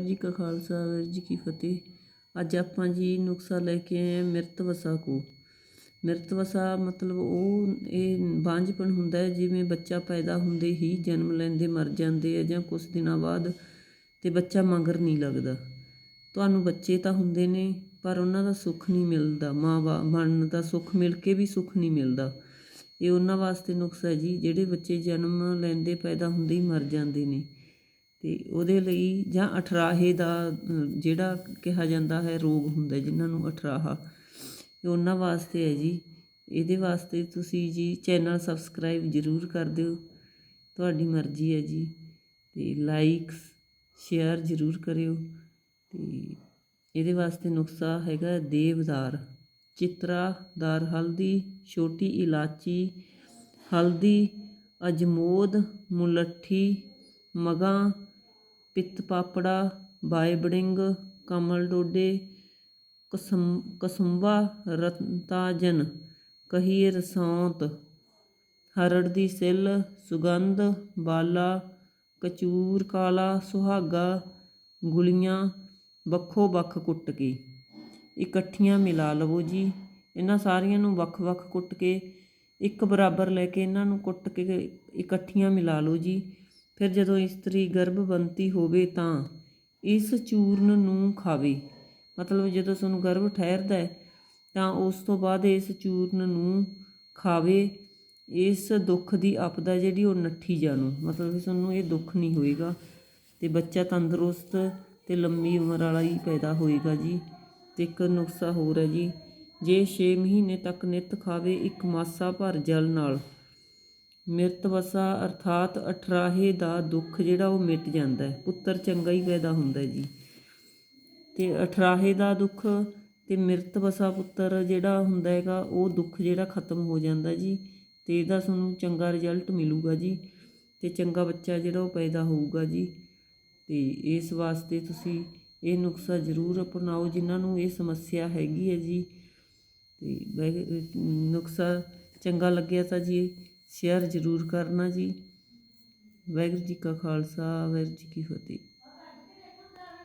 ਵਾਹਿਗੁਰੂ ਜੀ ਕਾ ਖਾਲਸਾ, ਵਾਹਿਗੁਰੂ ਜੀ ਕੀ ਫਤਿਹ। ਅੱਜ ਆਪਾਂ ਜੀ ਨੁਕਸਾ ਲੈ ਕੇ ਆਏ ਹਾਂ ਮਿਰਤ ਵਸਾ ਕੋ। ਮਿਰਤ ਵਸਾ ਮਤਲਬ ਉਹ ਇਹ ਬਾਂਝਪਣ ਹੁੰਦਾ ਹੈ, ਜਿਵੇਂ ਬੱਚਾ ਪੈਦਾ ਹੁੰਦੇ ਹੀ ਜਨਮ ਲੈਂਦੇ, ਮਰ ਜਾਂਦੇ ਆ ਜਾਂ ਕੁਝ ਦਿਨਾਂ ਬਾਅਦ ਤੇ ਬੱਚਾ ਮੰਗਰ ਨਹੀਂ ਲੱਗਦਾ। ਤੁਹਾਨੂੰ ਬੱਚੇ ਤਾਂ ਹੁੰਦੇ ਨੇ, ਪਰ ਉਹਨਾਂ ਦਾ ਸੁੱਖ ਨਹੀਂ ਮਿਲਦਾ। ਮਾਂ ਬਾ ਬਣਨ ਦਾ ਸੁੱਖ ਮਿਲ ਕੇ ਵੀ ਸੁੱਖ ਨਹੀਂ ਮਿਲਦਾ। ਇਹ ਉਹਨਾਂ ਵਾਸਤੇ ਨੁਕਸਾ ਜੀ, ਜਿਹੜੇ ਬੱਚੇ ਜਨਮ ਲੈਂਦੇ, ਪੈਦਾ ਹੁੰਦੇ ਹੀ ਮਰ ਜਾਂਦੇ ਨੇ। ਅਤੇ ਉਹਦੇ ਲਈ ਜਾਂ ਅਠਰਾਹੇ ਦਾ ਜਿਹੜਾ ਕਿਹਾ ਜਾਂਦਾ ਹੈ ਰੋਗ ਹੁੰਦਾ ਜਿਨ੍ਹਾਂ ਨੂੰ ਅਠਰਾਹਾ, ਇਹ ਉਹਨਾਂ ਵਾਸਤੇ ਹੈ ਜੀ। ਇਹਦੇ ਵਾਸਤੇ ਤੁਸੀਂ ਜੀ ਚੈਨਲ ਸਬਸਕ੍ਰਾਈਬ ਜ਼ਰੂਰ ਕਰ ਦਿਓ। ਤੁਹਾਡੀ ਮਰਜ਼ੀ ਹੈ ਜੀ। ਤੇ ਲਾਈਕਸ, ਸ਼ੇਅਰ ਜ਼ਰੂਰ ਕਰਿਓ। ਤੇ ਇਹਦੇ ਵਾਸਤੇ ਨੁਸਖਾ ਹੈਗਾ ਦੇਵਦਾਰ ਚਿਤਰਾਦਾਰ ਹਲਦੀ, ਛੋਟੀ ਇਲਾਚੀ ਹਲਦੀ, ਅਜਮੋਦ, ਮੁਲੱਠੀ, ਮਗਾਂ ਪਿੱਤ ਪਾਪੜਾ ਬਾਈਬੜਿੰਗ ਕਮਲ ਡੋਡੇ, ਕਸਮ, ਕਸੁੰਬਾ ਰਤਾਜਨ ਕਹੀਰ ਰਸੌਂਤ ਹਰੜ ਦੀ ਸਿੱਲ, ਸੁਗੰਧ, ਬਾਲਾ, ਕਚੂਰ ਕਾਲਾ, ਸੁਹਾਗਾ, ਗੁਲੀਆਂ, ਵੱਖੋ ਵੱਖ ਕੁੱਟ ਕੇ। ਇਕੱਠੀਆਂ ਮਿਲਾ ਲਵੋ ਜੀ। ਇਹਨਾਂ ਸਾਰੀਆਂ ਨੂੰ ਵੱਖ-ਵੱਖ ਕੁੱਟ ਕੇ, ਇੱਕ ਬਰਾਬਰ ਲੈ ਕੇ ਇਹਨਾਂ ਨੂੰ ਕੁੱਟ ਕੇ ਇਕੱਠੀਆਂ ਮਿਲਾ ਲਓ ਜੀ। ਫਿਰ ਜਦੋਂ ਇਸਤਰੀ ਗਰਭਵੰਤੀ ਹੋਵੇ ਤਾਂ ਇਸ ਚੂਰਨ ਨੂੰ ਖਾਵੇ। ਮਤਲਬ ਜਦੋਂ ਤੁਹਾਨੂੰ ਗਰਭ ਠਹਿਰਦਾ ਹੈ, ਤਾਂ ਉਸ ਤੋਂ ਬਾਅਦ ਇਸ ਚੂਰਨ ਨੂੰ ਖਾਵੇ। ਇਸ ਦੁੱਖ ਦੀ ਆਪਦਾ ਜਿਹੜੀ ਉਹ ਨੱਠੀ ਜਾਣੂ। ਮਤਲਬ ਕਿ ਤੁਹਾਨੂੰ ਇਹ ਦੁੱਖ ਨਹੀਂ ਹੋਏਗਾ ਤੇ ਬੱਚਾ ਤੰਦਰੁਸਤ ਤੇ ਲੰਮੀ ਉਮਰ ਵਾਲਾ ਹੀ ਪੈਦਾ ਹੋਏਗਾ ਜੀ ਤੇ ਇੱਕ ਨੁਕਸਾ ਹੋਰ ਹੈ ਜੀ। ਜੇ 6 ਮਹੀਨੇ ਤੱਕ ਨਿਤ ਖਾਵੇ, ਇੱਕ ਮਾਸਾ ਭਰ ਜਲ ਨਾਲ। ਮਿਰਤ ਵਸਾ ਅਰਥਾਤ ਅਠਰਾਹੇ ਦਾ ਦੁੱਖ ਜਿਹੜਾ ਉਹ ਮਿਟ ਜਾਂਦਾ ਪੁੱਤਰ ਚੰਗਾ ਹੀ ਪੈਦਾ ਹੁੰਦਾ ਜੀ। ਤੇ ਅਠਰਾਹੇ ਦਾ ਦੁੱਖ ਤੇ ਮਿਰਤ ਵਸਾ ਪੁੱਤਰ ਜਿਹੜਾ ਹੁੰਦਾ ਹੈਗਾ, ਉਹ ਦੁੱਖ ਜਿਹੜਾ ਖਤਮ ਹੋ ਜਾਂਦਾ ਜੀ ਤੇ ਇਹਦਾ ਤੁਹਾਨੂੰ ਚੰਗਾ ਰਿਜ਼ਲਟ ਮਿਲੂਗਾ ਜੀ ਤੇ ਚੰਗਾ ਬੱਚਾ ਜਿਹੜਾ ਉਹ ਪੈਦਾ ਹੋਊਗਾ ਜੀ ਤੇ ਇਸ ਵਾਸਤੇ ਤੁਸੀਂ ਇਹ ਨੁਕਸਾ ਜ਼ਰੂਰ ਅਪਣਾਓ ਜਿਨ੍ਹਾਂ ਨੂੰ ਇਹ ਸਮੱਸਿਆ ਹੈਗੀ ਹੈ ਜੀ। ਤੇ ਵੈਗ- ਨੁਕਸਾ ਚੰਗਾ ਲੱਗਿਆ ਤਾਂ ਜੀ ਸ਼ੇਅਰ ਜ਼ਰੂਰ ਕਰਨਾ ਜੀ। ਵਾਹਿਗੁਰੂ ਜੀ ਕਾ ਖਾਲਸਾ ਵਾਹਿਗੁਰੂ ਜੀ ਕੀ ਫਤਿਹ।